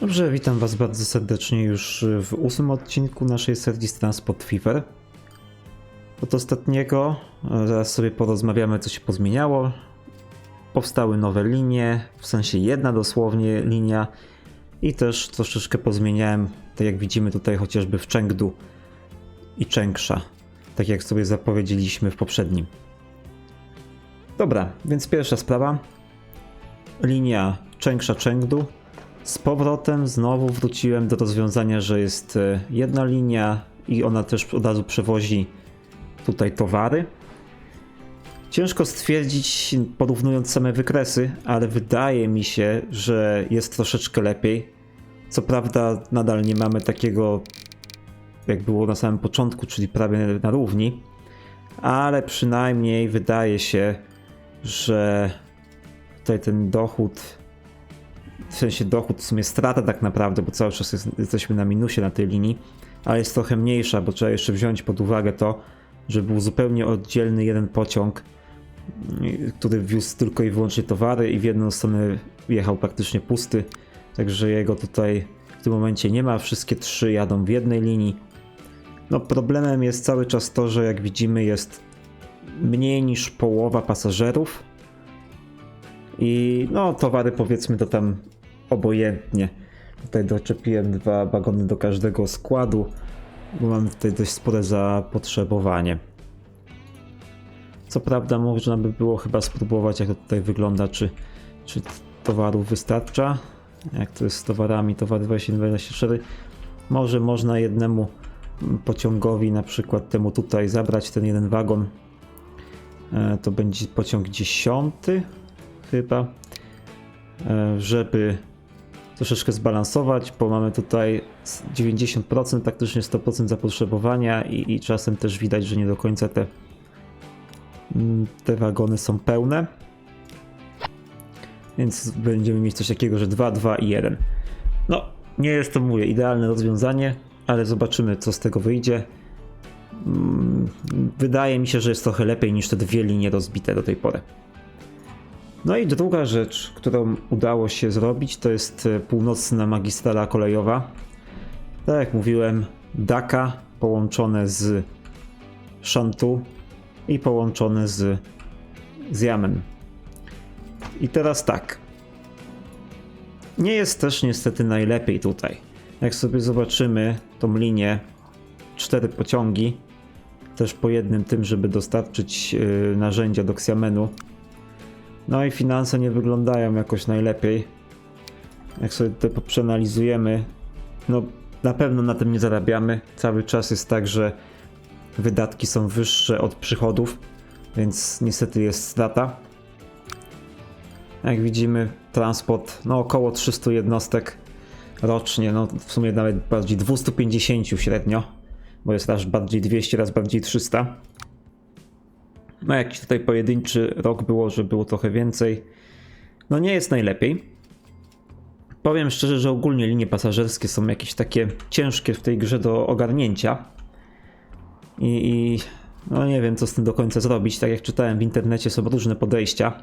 Dobrze, witam Was bardzo serdecznie już w ósmym odcinku naszej serii Transport Fever. Od ostatniego e, zaraz sobie porozmawiamy, co się pozmieniało. Powstały nowe linie, w sensie jedna dosłownie linia i też troszeczkę pozmieniałem, tak jak widzimy tutaj chociażby w Chengdu i Chengsha, tak jak sobie zapowiedzieliśmy w poprzednim. Dobra, więc pierwsza sprawa. Linia Chengsha-Chengdu. Z powrotem znowu wróciłem do rozwiązania, że jest e, jedna linia i ona też od razu przewozi tutaj towary. Ciężko stwierdzić, porównując same wykresy, ale wydaje mi się, że jest troszeczkę lepiej. Co prawda, nadal nie mamy takiego, jak było na samym początku, czyli prawie na równi, ale przynajmniej wydaje się, że tutaj ten dochód, w sensie dochód, w sumie strata tak naprawdę, bo cały czas jest, jesteśmy na minusie na tej linii, ale jest trochę mniejsza, bo trzeba jeszcze wziąć pod uwagę to, że był zupełnie oddzielny jeden pociąg, który wiózł tylko i wyłącznie towary i w jedną stronę jechał praktycznie pusty, także jego tutaj w tym momencie nie ma, wszystkie trzy jadą w jednej linii. No problemem jest cały czas to, że jak widzimy jest mniej niż połowa pasażerów i no towary powiedzmy to tam obojętnie. Tutaj doczepiłem dwa wagony do każdego składu, bo mamy tutaj dość spore zapotrzebowanie. Co prawda można by było chyba spróbować jak to tutaj wygląda, czy, czy towarów wystarcza. Jak to jest z towarami, towary 2024. Może można jednemu pociągowi, na przykład temu tutaj zabrać ten jeden wagon. E, To będzie pociąg dziesiąty chyba, E, żeby troszeczkę zbalansować, bo mamy tutaj 90%, praktycznie 100% zapotrzebowania i, i czasem też widać, że nie do końca te, mm, te wagony są pełne. Więc będziemy mieć coś takiego, że 2, 2 i 1. No, nie jest to, mówię, idealne rozwiązanie, ale zobaczymy, co z tego wyjdzie. Mm, Wydaje mi się, że jest trochę lepiej niż te dwie linie rozbite do tej pory. No i druga rzecz, którą udało się zrobić, to jest e, północna magistrala kolejowa. Tak jak mówiłem, Dhaka połączone z Shantu i połączone z, z. I teraz tak. Nie jest też niestety najlepiej tutaj. Jak sobie zobaczymy tą linię, cztery pociągi, też po jednym tym, żeby dostarczyć yy, narzędzia do Xiamenu, no i finanse nie wyglądają jakoś najlepiej. Jak sobie to przeanalizujemy, no na pewno na tym nie zarabiamy. Cały czas jest tak, że wydatki są wyższe od przychodów, więc niestety jest strata. Jak widzimy, transport no około 300 jednostek rocznie, no w sumie nawet bardziej 250 średnio, bo jest raz bardziej 200, raz bardziej 300. No jakiś tutaj pojedynczy rok było, że było trochę więcej. No nie jest najlepiej. Powiem szczerze, że ogólnie linie pasażerskie są jakieś takie ciężkie w tej grze do ogarnięcia. I, i no nie wiem, co z tym do końca zrobić. Tak jak czytałem w internecie, są różne podejścia.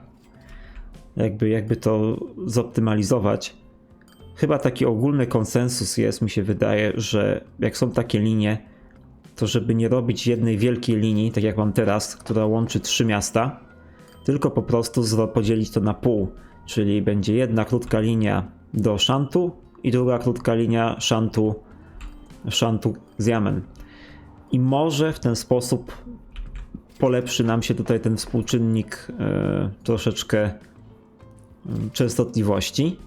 Jakby, jakby to zoptymalizować. Chyba taki ogólny konsensus jest, mi się wydaje, że jak są takie linie, to żeby nie robić jednej wielkiej linii, tak jak mam teraz, która łączy trzy miasta, tylko po prostu podzielić to na pół. Czyli będzie jedna krótka linia do Shantu i druga krótka linia Shantu, Shantu z Yamen. I może w ten sposób polepszy nam się tutaj ten współczynnik e, troszeczkę e, częstotliwości,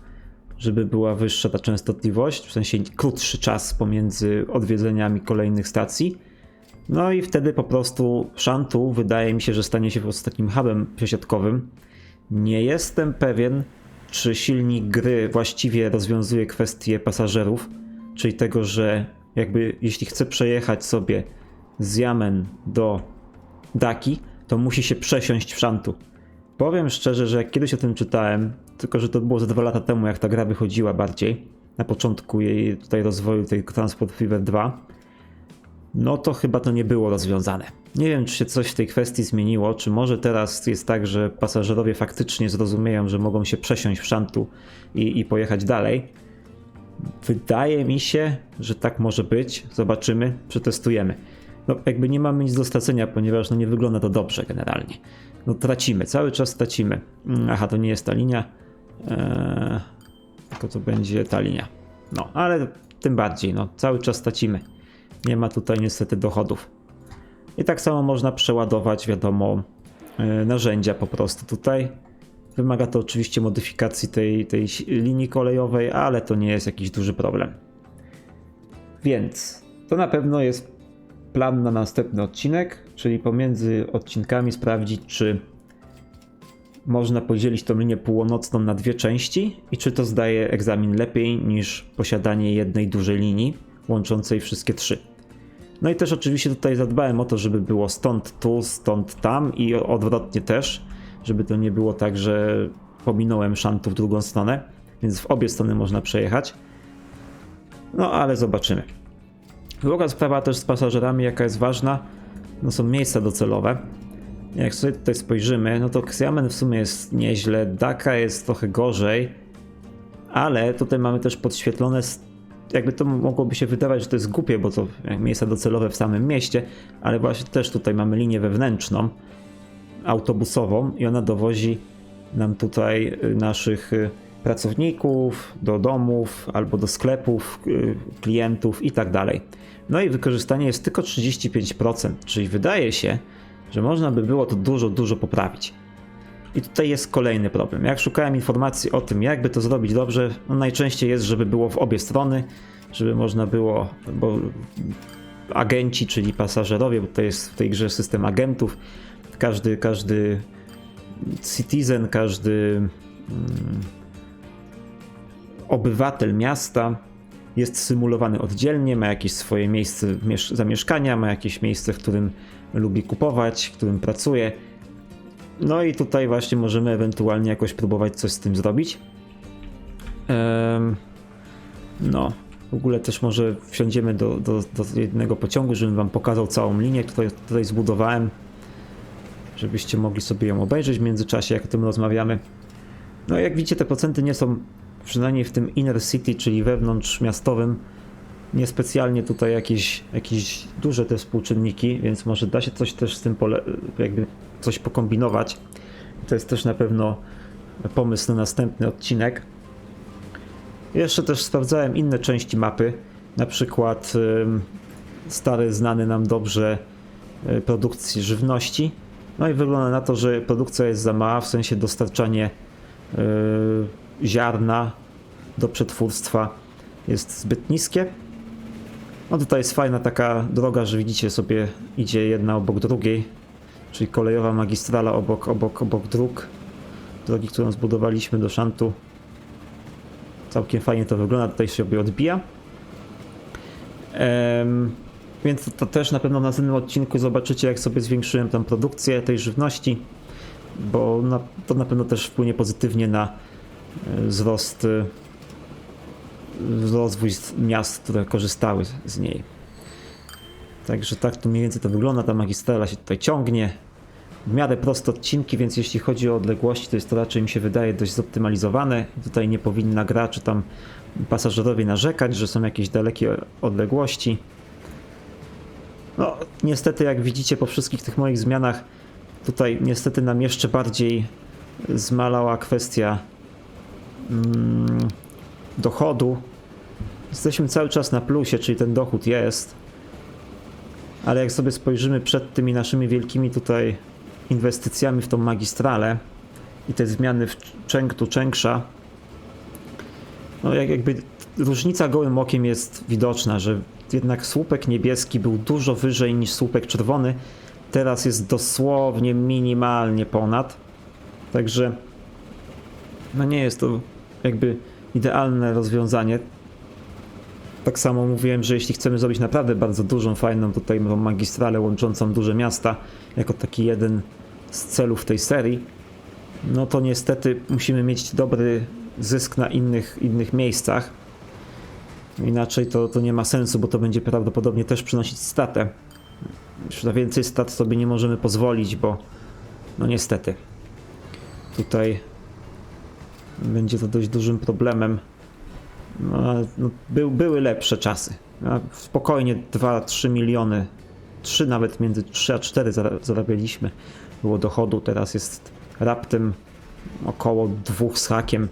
żeby była wyższa ta częstotliwość, w sensie krótszy czas pomiędzy odwiedzeniami kolejnych stacji. No i wtedy po prostu Shantu wydaje mi się, że stanie się po prostu takim hubem przesiadkowym. Nie jestem pewien, czy silnik gry właściwie rozwiązuje kwestię pasażerów, czyli tego, że jakby jeśli chce przejechać sobie z Yamen do Daki, to musi się przesiąść w Shantu. Powiem szczerze, że jak kiedyś o tym czytałem, tylko że to było ze dwa lata temu, jak ta gra wychodziła bardziej, na początku jej tutaj rozwoju, tej Transport Fever 2, no to chyba to nie było rozwiązane. Nie wiem, czy się coś w tej kwestii zmieniło, czy może teraz jest tak, że pasażerowie faktycznie zrozumieją, że mogą się przesiąść w szantu i, i pojechać dalej. Wydaje mi się, że tak może być. Zobaczymy, przetestujemy. No, jakby nie mamy nic do stracenia, ponieważ no, nie wygląda to dobrze generalnie. No tracimy, cały czas tracimy. Aha, to nie jest ta linia. Eee, tylko to będzie ta linia. No, ale tym bardziej, no, cały czas tracimy. Nie ma tutaj niestety dochodów. I tak samo można przeładować, wiadomo, e, narzędzia po prostu tutaj. Wymaga to oczywiście modyfikacji tej, tej linii kolejowej, ale to nie jest jakiś duży problem. Więc to na pewno jest plan na następny odcinek, czyli pomiędzy odcinkami sprawdzić, czy można podzielić tą linię północną na dwie części i czy to zdaje egzamin lepiej niż posiadanie jednej dużej linii łączącej wszystkie trzy. No i też oczywiście tutaj zadbałem o to, żeby było stąd tu, stąd tam i odwrotnie też, żeby to nie było tak, że pominąłem szantu w drugą stronę, więc w obie strony można przejechać. No ale zobaczymy. Druga sprawa też z pasażerami, jaka jest ważna, no są miejsca docelowe. Jak sobie tutaj spojrzymy, no to Xiamen w sumie jest nieźle, Daka jest trochę gorzej, ale tutaj mamy też podświetlone, jakby to mogłoby się wydawać, że to jest głupie, bo to miejsca docelowe w samym mieście, ale właśnie też tutaj mamy linię wewnętrzną, autobusową i ona dowozi nam tutaj y, naszych y, pracowników do domów albo do sklepów, y, klientów i tak dalej. No i wykorzystanie jest tylko 35%, czyli wydaje się, że można by było to dużo, dużo poprawić. I tutaj jest kolejny problem. Jak szukałem informacji o tym, jakby to zrobić dobrze, no najczęściej jest, żeby było w obie strony, żeby można było, bo agenci, czyli pasażerowie, bo to jest w tej grze system agentów, każdy, każdy citizen, każdy mm, obywatel miasta jest symulowany oddzielnie, ma jakieś swoje miejsce miesz- zamieszkania, ma jakieś miejsce, w którym lubi kupować, w którym pracuje. No i tutaj właśnie możemy ewentualnie jakoś próbować coś z tym zrobić. No, w ogóle też może wsiądziemy do, do, do jednego pociągu, żebym wam pokazał całą linię, którą tutaj zbudowałem, żebyście mogli sobie ją obejrzeć w międzyczasie, jak o tym rozmawiamy. No jak widzicie, te procenty nie są, przynajmniej w tym inner city, czyli wewnątrz miastowym, niespecjalnie tutaj jakieś, jakieś duże te współczynniki, więc może da się coś też z tym pole, jakby coś pokombinować. To jest też na pewno pomysł na następny odcinek. Jeszcze też sprawdzałem inne części mapy, na przykład stary, znany nam dobrze y, produkcji żywności. No i wygląda na to, że produkcja jest za mała, w sensie dostarczanie y, ziarna do przetwórstwa jest zbyt niskie. No tutaj jest fajna taka droga, że widzicie sobie idzie jedna obok drugiej, czyli kolejowa magistrala obok, obok, obok dróg. Drogi, którą zbudowaliśmy do szantu. Całkiem fajnie to wygląda, tutaj się sobie odbija. Więc to, to też na pewno w następnym odcinku zobaczycie, jak sobie zwiększyłem tam produkcję tej żywności, bo na, to na pewno też wpłynie pozytywnie na e, wzrost, e, rozwój miast, które korzystały z- niej. Także tak tu mniej więcej to wygląda, ta magistrala się tutaj ciągnie. W miarę proste odcinki, więc jeśli chodzi o odległości, to jest to raczej mi się wydaje dość zoptymalizowane. Tutaj nie powinna gra czy tam pasażerowie narzekać, że są jakieś dalekie odległości. No, niestety, jak widzicie po wszystkich tych moich zmianach, tutaj niestety nam jeszcze bardziej zmalała kwestia mm, dochodu. Jesteśmy cały czas na plusie, czyli ten dochód jest. Ale jak sobie spojrzymy przed tymi naszymi wielkimi tutaj inwestycjami w tą magistralę i te zmiany w Chengdu, Chengsha, no jak, jakby różnica gołym okiem jest widoczna, że jednak słupek niebieski był dużo wyżej niż słupek czerwony. Teraz jest dosłownie minimalnie ponad. Także no nie jest to jakby idealne rozwiązanie. Tak samo mówiłem, że jeśli chcemy zrobić naprawdę bardzo dużą, fajną tutaj magistralę łączącą duże miasta, jako taki jeden z celów tej serii, no to niestety musimy mieć dobry zysk na innych, innych miejscach. Inaczej to, to nie ma sensu, bo to będzie prawdopodobnie też przynosić statę. Już na więcej stat sobie nie możemy pozwolić, bo no niestety tutaj będzie to dość dużym problemem No, no, był, były lepsze czasy. Spokojnie 2-3 miliony, 3 nawet między 3 a 4 zara- zarabialiśmy. Było dochodu, teraz jest raptem około 2 z hakiem.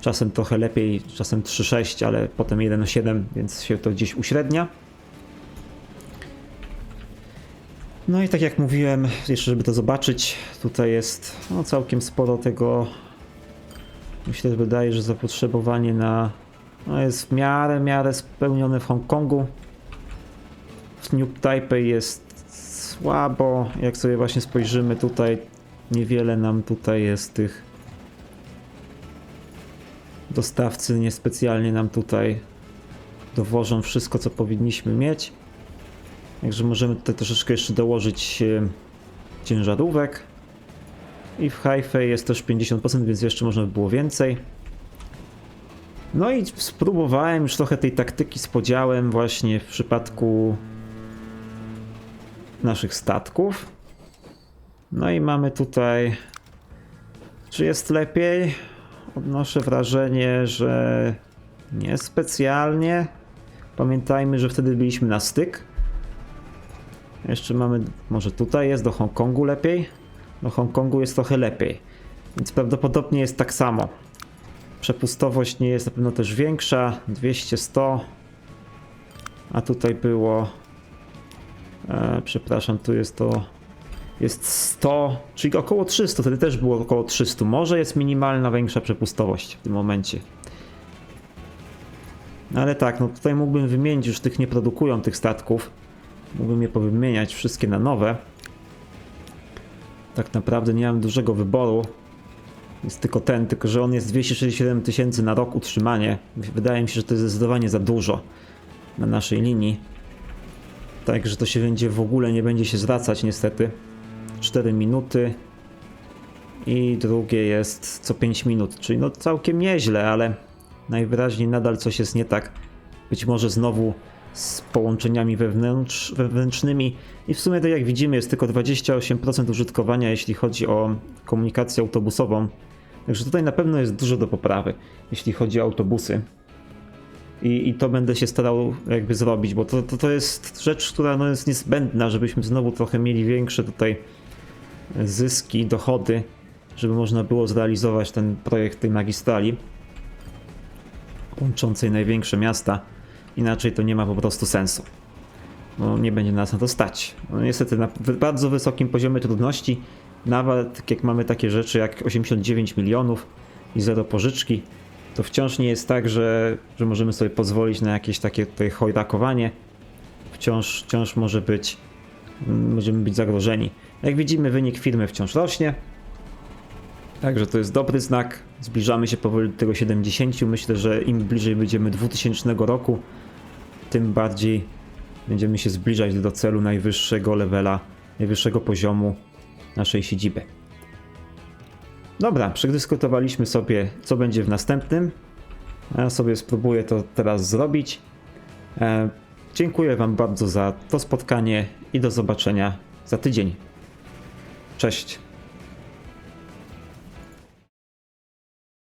Czasem trochę lepiej, czasem 3,6, ale potem 1,7, więc się to gdzieś uśrednia. No i tak jak mówiłem, jeszcze żeby to zobaczyć, tutaj jest no, całkiem sporo tego. Myślę, że wydaje, że zapotrzebowanie na no, jest w miarę, miarę spełnione w Hongkongu. W New Taipei jest słabo. Jak sobie właśnie spojrzymy tutaj, niewiele nam tutaj jest tych dostawcy niespecjalnie nam tutaj dowożą wszystko, co powinniśmy mieć. Także możemy tutaj troszeczkę jeszcze dołożyć e, ciężarówek. I w Haifei jest też 50%, więc jeszcze można by było więcej. No i spróbowałem już trochę tej taktyki z podziałem właśnie w przypadku naszych statków. No i mamy tutaj. Czy jest lepiej? Odnoszę wrażenie, że nie specjalnie. Pamiętajmy, że wtedy byliśmy na styk. Jeszcze mamy, może tutaj jest, do Hongkongu lepiej. Do Hongkongu jest trochę lepiej. Więc prawdopodobnie jest tak samo. Przepustowość nie jest na pewno też większa. 200-100. A tutaj było. E, przepraszam, tu jest to. Jest 100, czyli około 300. Wtedy też było około 300. Może jest minimalna większa przepustowość w tym momencie. No Ale tak, no tutaj mógłbym wymienić, już tych nie produkują tych statków. Mógłbym je powymieniać wszystkie na nowe. Tak naprawdę nie mam dużego wyboru. Jest tylko ten, tylko że on jest 267 tysięcy na rok utrzymanie. Wydaje mi się, że to jest zdecydowanie za dużo na naszej linii. Także to się będzie w ogóle nie będzie się zwracać niestety. 4 minuty i drugie jest co 5 minut, czyli no całkiem nieźle, ale najwyraźniej nadal coś jest nie tak. Być może znowu z połączeniami wewnętrz, wewnętrznymi i w sumie to jak widzimy jest tylko 28% użytkowania jeśli chodzi o komunikację autobusową. Także tutaj na pewno jest dużo do poprawy, jeśli chodzi o autobusy. I, i to będę się starał jakby zrobić, bo to, to, to jest rzecz, która no jest niezbędna, żebyśmy znowu trochę mieli większe tutaj zyski, dochody, żeby można było zrealizować ten projekt tej magistrali łączącej największe miasta. Inaczej to nie ma po prostu sensu. No, nie będzie nas na to stać. No, niestety na bardzo wysokim poziomie trudności, nawet jak mamy takie rzeczy jak 89 milionów i zero pożyczki, to wciąż nie jest tak, że, że możemy sobie pozwolić na jakieś takie tutaj chojrakowanie. Wciąż, wciąż może być, możemy być zagrożeni. Jak widzimy, wynik firmy wciąż rośnie. Także to jest dobry znak. Zbliżamy się powoli do tego 70. Myślę, że im bliżej będziemy 2000 roku, tym bardziej będziemy się zbliżać do celu najwyższego levela, najwyższego poziomu naszej siedziby. Dobra, przedyskutowaliśmy sobie, co będzie w następnym. Ja sobie spróbuję to teraz zrobić. E, dziękuję Wam bardzo za to spotkanie i do zobaczenia za tydzień. Cześć.